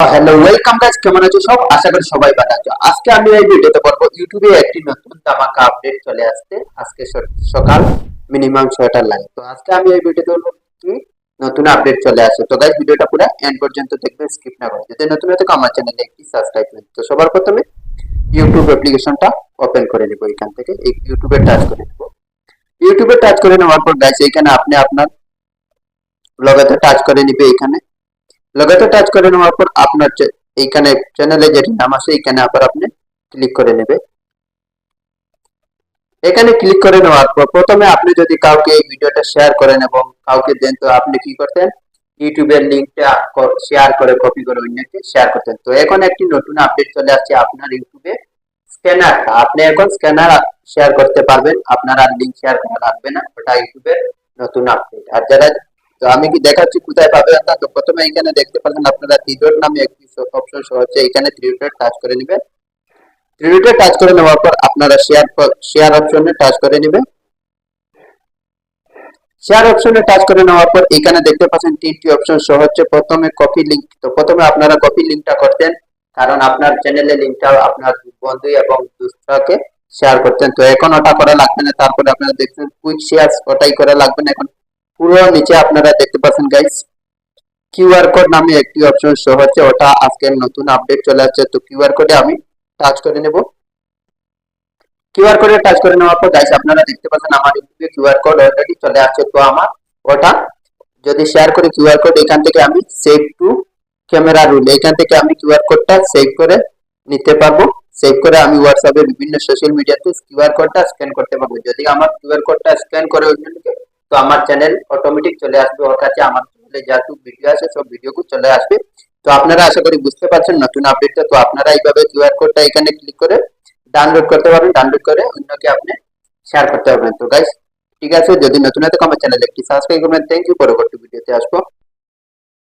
Hello welcome guys কেমন আছো সব? আশা করি সবাই ভালো আছো। আজকে আমি এই ভিডিওতে বলব ইউটিউবে একটি নতুন ধামাকা আপডেট চলে আসছে। আজকে সকাল মিনিমাম ছয়টার লাগে তো আজকে আমি এই ভিডিওতে বলব কি? নতুন আপডেট চলে আসে তো গাইস ভিডিওটা পুরো এন্ড পর্যন্ত দেখবেন স্কিপ না করে। যদি নতুন হয়ে থাকো, আমার চ্যানেলে একটি সাবস্ক্রাইব করুন তো সবার প্রথমে ইউটিউব অ্যাপ্লিকেশনটা ওপেন করে নিব এখান থেকে। এই ইউটিউবে টাচ করে নিব। ইউটিউবে টাচ করে নেওয়ার পর গাইস এখানে আপনি আপনার লগতে টাচ করে নিবে এখানে। লগতে টাচ করে নেওয়ার পর আপনার এইখানে চ্যানেলে যেটি নাম আছে এখানে আবার আপনি ক্লিক করে নেবে এখানে ক্লিক করে নেওয়ার পর প্রথমে আপনি যদি কাউকে এই ভিডিওটা শেয়ার করেন এবং কাউকে দেন, তো আপনি কি করতেন? ইউটিউবের লিঙ্কটা শেয়ার করে কপি করে অন্যকে শেয়ার করতেন। তো এখন একটি নতুন আপডেট চলে আসছে আপনার ইউটিউবে। স্ক্যানারটা আপনি এখন স্ক্যানার শেয়ার করতে পারবেন। আপনার আর লিঙ্ক শেয়ার করা লাগবে না, ওটা ইউটিউবের নতুন আপডেট আর যারা তো আমি কি দেখাচ্ছি কোথায় পাবেন? না, তো প্রথমে এখানে দেখতে পাচ্ছেন আপনারা থ্রিডট নামে একটি অপশন শো হচ্ছে এখানে থ্রিডট টাচ করে নেবেন। থ্রিডটে টাচ করে নেওয়ার পর আপনারা শেয়ার শেয়ার অপশনে টাচ করে নেবেন। শেয়ার অপশনে টাচ করে নেওয়ার পর এখানে দেখতে পাচ্ছেন তিনটি অপশন শো হচ্ছে। প্রথমে কপি লিংক তো প্রথমে আপনারা কপি লিংকটা করতেন, কারণ আপনার চ্যানেলে লিংকটা আপনার বন্ধু এবং দুসরাকে শেয়ার করতেন। তো এখন ওটা করা লাগবে না। তারপরে আপনারা দেখছেন কুইক শেয়ার ওটাই করা লাগবে না। এখন পুরো নিচে আপনারা দেখতে পাচ্ছেন গাইস কিউআর কোড নামে একটি অপশন শো হচ্ছে, ওটা আজকের নতুন আপডেট চলে আসছে। তো কিউআর কোডে আমি টাচ করে নেব। কিউআর কোডে টাচ করে নেওয়ার পর গাইস আপনারা দেখতে পাচ্ছেন, আমার ইউটিউবে কিউআর কোড অলরেডি চলে আসছে। তো আমার ওটা যদি শেয়ার করি কিউআর কোড এখান থেকে আমি সেভ টু ক্যামেরা রুল এখান থেকে আমি কিউআর কোডটা সেভ করে নিতে পারব। সেভ করে আমি হোয়াটসঅ্যাপে বিভিন্ন সোশ্যাল মিডিয়াতে কিউআর কোডটা স্ক্যান করতে পারব। যদি আমার কিউআর কোডটা স্ক্যান করে অন্যকে তো আমার চ্যানেল অটোমেটিক চলে আসবে, ওর কাছে আমার চ্যানেলে যেহেতু ভিডিও আছে সব ভিডিওগুলো চলে আসবে। তো আপনারা আশা করি বুঝতে পারছেন নতুন আপডেটটা তো আপনারা এইভাবে কিউআর কোডটা এখানে ক্লিক করে ডাউনলোড করতে পারবেন ডাউনলোড করে অন্যকে আপনি শেয়ার করতে পারবেন। তো গাইস ঠিক আছে, যদি নতুন হতে আমার চ্যানেলে একটি সাবস্ক্রাইব করবেন। থ্যাংক ইউ পরবর্তী ভিডিওতে আসব।